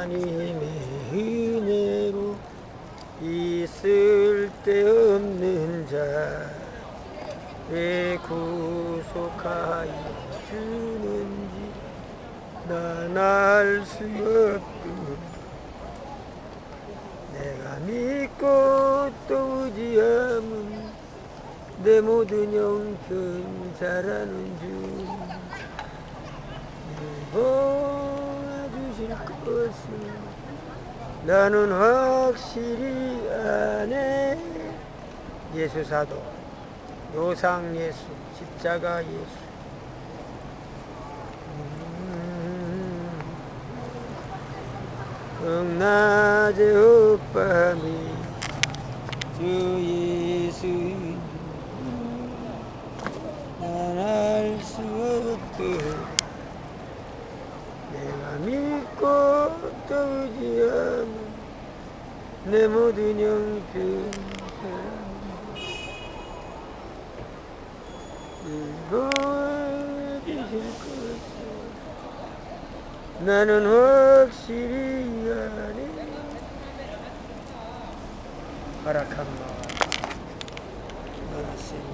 하나님의 은혜로 있을 데 없는 자왜 구속하여 주는지 난 알 수 없고 내가 믿고 또 의지함은 내 모든 영혼 잘하는 주 나는 확실히 아네 예수 사도 요상 예수 십자가 예수 음, 낮에 헛밤이 주예수 난알수 없듯 내가 믿고 또 의지하는 내 모든 영혼 이루어지실 것을 나는 확실히 아네 허락한 마음 알았습니다